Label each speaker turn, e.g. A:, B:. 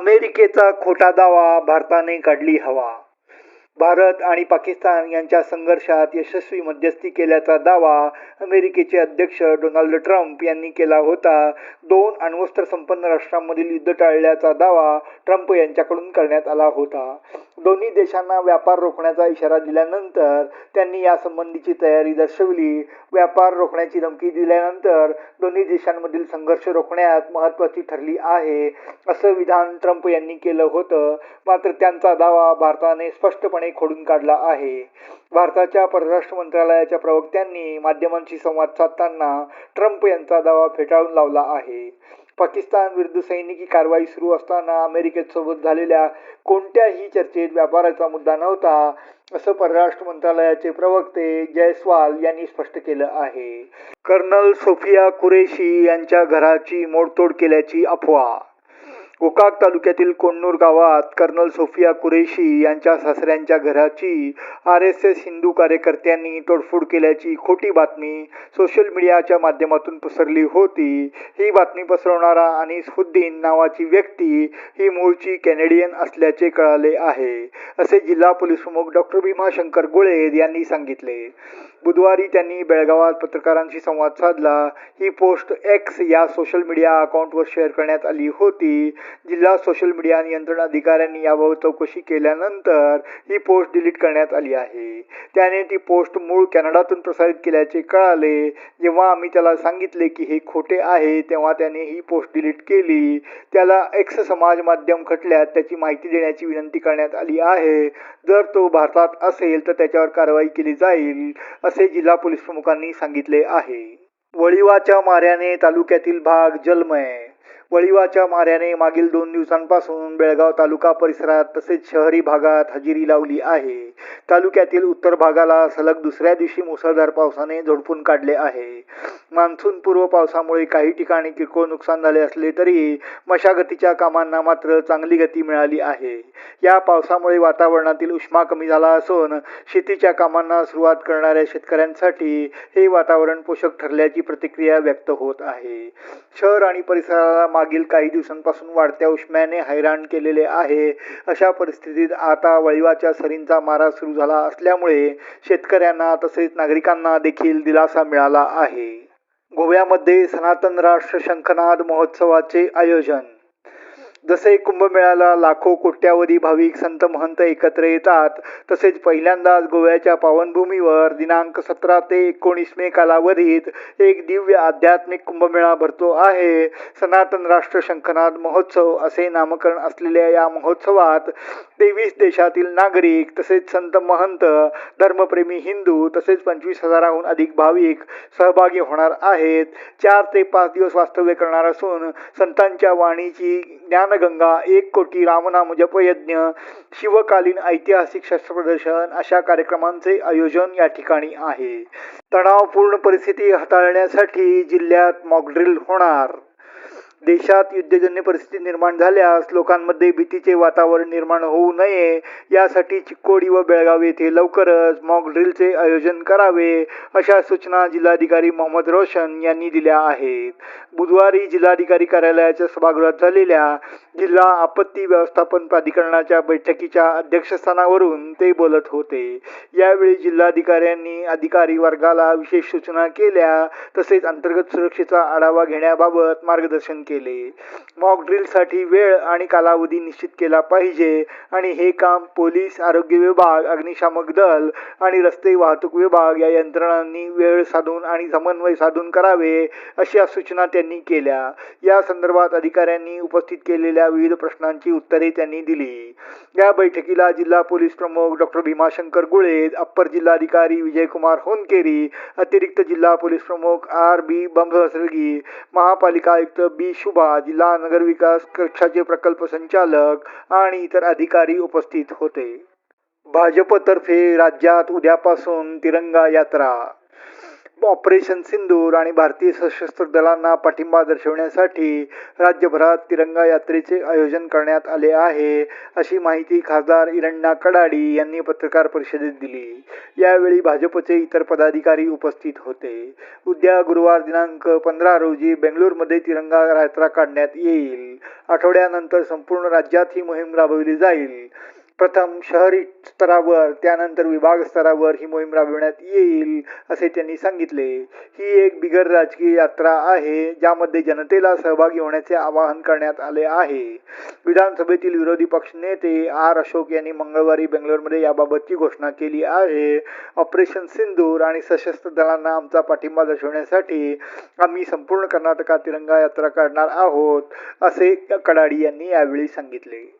A: अमेरिकेचा खोटा दावा भारताने काढली हवा. भारत आणि पाकिस्तान यांच्या संघर्षात यशस्वी मध्यस्थी केल्याचा दावा अमेरिकेचे अध्यक्ष डोनाल्ड ट्रम्प यांनी केला होता. दोन अण्वस्त्र संपन्न राष्ट्रांमधील युद्ध टाळल्याचा दावा ट्रम्प यांच्याकडून करण्यात आला होता. दोन्ही देशांना व्यापार रोखण्याचा इशारा दिल्यानंतर त्यांनी यासंबंधीची तयारी दर्शवली. व्यापार रोखण्याची धमकी दिल्यानंतर दोन्ही देशांमधील संघर्ष रोखण्यात महत्त्वाची ठरली आहे असं विधान ट्रम्प यांनी केलं होतं. मात्र त्यांचा दावा भारताने स्पष्टपणे खोडून काढला आहे. भारताच्या परराष्ट्र मंत्रालयाच्या प्रवक्त्यांनी माध्यमांशी संवाद साधताना ट्रम्प यांचा दावा फेटाळून लावला आहे. पाकिस्तान विरुद्ध सैनिकी कारवाई सुरू असताना अमेरिकेत सोबत झालेल्या कोणत्याही चर्चेत व्यापाराचा मुद्दा नव्हता असं परराष्ट्र मंत्रालयाचे प्रवक्ते जयस्वाल यांनी स्पष्ट केलं आहे. कर्नल सोफिया कुरेशी यांच्या घराची मोडतोड केल्याची अफवा गोकाक तालुक्यातील कोण्णूर गावात कर्नल सोफिया कुरेशी यांच्या सासऱ्यांच्या घराची आर एस एस हिंदू कार्यकर्त्यांनी तोडफोड केल्याची खोटी बातमी सोशल मीडियाच्या माध्यमातून पसरली होती. ही बातमी पसरवणारा अनिसुद्दीन नावाची व्यक्ती ही मूळची कॅनेडियन असल्याचे कळाले आहे असे जिल्हा पोलीस प्रमुख डॉक्टर भीमाशंकर गोळे यांनी सांगितले. बुधवारी त्यांनी बेळगावात पत्रकारांशी संवाद साधला. ही पोस्ट एक्स या सोशल मीडिया अकाउंटवर शेअर करण्यात आली होती. जिल्हा सोशल मीडिया नियंत्रण अधिकाऱ्यांनी याबाबत चौकशी केल्यानंतर ही पोस्ट डिलीट करण्यात आली आहे. त्याने ती पोस्ट मूळ कॅनडातून प्रसारित केल्याचे कळाले. जेव्हा आम्ही त्याला सांगितले की हे खोटे आहे तेव्हा त्याने ही पोस्ट डिलीट केली. त्याला एक्स समाज माध्यम खटल्यात त्याची माहिती देण्याची विनंती करण्यात आली आहे. जर तो भारतात असेल तर त्याच्यावर कारवाई केली जाईल असे जिल्हा पोलीस प्रमुखांनी सांगितले आहे. वळिवाच्या माऱ्याने तालुक्यातील भाग जलमय. वळिवाच्या माऱ्याने मागील दोन दिवसांपासून बेळगाव तालुका परिसरात तसेच शहरी भागात हजेरी लावली आहे. तालुक्यातील उत्तर भागाला सलग दुसऱ्या दिवशी मुसळधार पावसाने झोडपून काढले आहे. मान्सून पूर्व पावसामुळे काही ठिकाणी किरकोळ नुकसान झाले असले तरी मशागतीच्या कामांना मात्र चांगली गती मिळाली आहे. या पावसामुळे वातावरणातील उष्मा कमी झाला असून शेतीच्या कामांना सुरुवात करणाऱ्या शेतकऱ्यांसाठी हे वातावरण पोषक ठरल्याची प्रतिक्रिया व्यक्त होत आहे. शहर आणि परिसराला मागील काही दिवसांपासून वाढत्या उष्म्याने हैराण केलेले आहे. अशा परिस्थितीत आता वळिवाच्या सरींचा मारा सुरू झाला असल्यामुळे शेतकऱ्यांना तसेच नागरिकांना देखील दिलासा मिळाला आहे. गोव्यामध्ये सनातन राष्ट्र शंखनाद महोत्सवाचे आयोजन. जसे कुंभमेळ्याला लाखो कोट्यावधी भाविक संत महंत एकत्र येतात तसेच पहिल्यांदाच गोव्याच्या पावनभूमीवर दिनांक सतरा ते एकोणीस मे कालावधीत एक दिव्य आध्यात्मिक कुंभमेळा भरतो आहे. सनातन राष्ट्र शंखनाद महोत्सव असे नामकरण असलेल्या या महोत्सवात तेवीस देशातील नागरिक तसेच संत महंत धर्मप्रेमी हिंदू तसेच पंचवीस हजाराहून अधिक भाविक सहभागी होणार आहेत. चार ते पाच दिवस वास्तव्य करणार असून संतांच्या वाणीची ज्ञान ज्ञानगंगा एक कोटी रामनाम जप यज्ञ शिवकालीन ऐतिहासिक शस्त्र प्रदर्शन अशा कार्यक्रमांचे आयोजन या ठिकाणी आहे. तणावपूर्ण परिस्थिती हाताळण्यासाठी जिल्ह्यात मॉकड्रिल होणार. देशात युद्धजन्य परिस्थिती निर्माण झाल्यास लोकांमध्ये भीतीचे वातावरण निर्माण होऊ नये. यासाठी चिक्कोडी व बेळगाव येथे लवकरच मॉक ड्रिलचे आयोजन करावे अशा सूचना जिल्हाधिकारी मोहम्मद रोशन यांनी दिल्या आहेत. बुधवारी जिल्हाधिकारी कार्यालयाच्या सभागृहात झालेल्या जिल्हा आपत्ती व्यवस्थापन प्राधिकरणाच्या बैठकीच्या अध्यक्षस्थानावरून ते बोलत होते. यावेळी जिल्हाधिकाऱ्यांनी अधिकारी वर्गाला विशेष सूचना केल्या तसेच अंतर्गत सुरक्षेचा आढावा घेण्याबाबत मार्गदर्शन केले. मॉक ड्रिलसाठी वेळ आणि कालावधी निश्चित केला पाहिजे आणि हे काम पोलीस आरोग्य विभाग अग्निशामक दल आणि रस्ते वाहतूक विभाग या यंत्रणांनी वेळ साधून आणि समन्वय साधून करावे अशा सूचना त्यांनी केल्या. या संदर्भात अधिकाऱ्यांनी उपस्थित केलेल्या विविध प्रश्नांची उत्तरे त्यांनी दिली. या बैठकीला जिल्हा पोलीस प्रमुख डॉक्टर भीमाशंकर गुळे अप्पर जिल्हाधिकारी विजयकुमार होनकेरी अतिरिक्त जिल्हा पोलीस प्रमुख आर बी बंबसर्गी महापालिका आयुक्त बी शुभा जिल्हा नगरविकास कक्षाचे प्रकल्प संचालक आणि इतर अधिकारी उपस्थित होते. भाजपतर्फे राज्यात उद्यापासून तिरंगा यात्रा ऑपरेशन सिंदूर आणि भारतीय सशस्त्र दलांना पाठिंबा दर्शवण्यासाठी राज्यभरात तिरंगा यात्रेचे आयोजन करण्यात आले आहे अशी माहिती खासदार इरण्णा कडाडी यांनी पत्रकार परिषदेत दिली. यावेळी भाजपचे इतर पदाधिकारी उपस्थित होते. उद्या गुरुवार दिनांक पंधरा रोजी बेंगळूरमध्ये तिरंगा यात्रा काढण्यात येईल. आठवड्यानंतर संपूर्ण राज्यात ही मोहीम राबवली जाईल. प्रथम शहरी स्तरावर त्यानंतर विभाग स्तरावर ही मोहीम राबविण्यात येईल असे त्यांनी सांगितले. ही एक बिगर राजकीय यात्रा आहे ज्यामध्ये जनतेला सहभागी होण्याचे आवाहन करण्यात आले आहे. विधानसभेतील विरोधी पक्ष नेते आर. अशोक यांनी मंगळवारी बेंगलोरमध्ये याबाबतची घोषणा केली आहे. ऑपरेशन सिंदूर आणि सशस्त्र दलांना आमचा पाठिंबा दर्शवण्यासाठी आम्ही संपूर्ण कर्नाटकात तिरंगा यात्रा काढणार आहोत असे कडाडी यांनी यावेळी सांगितले.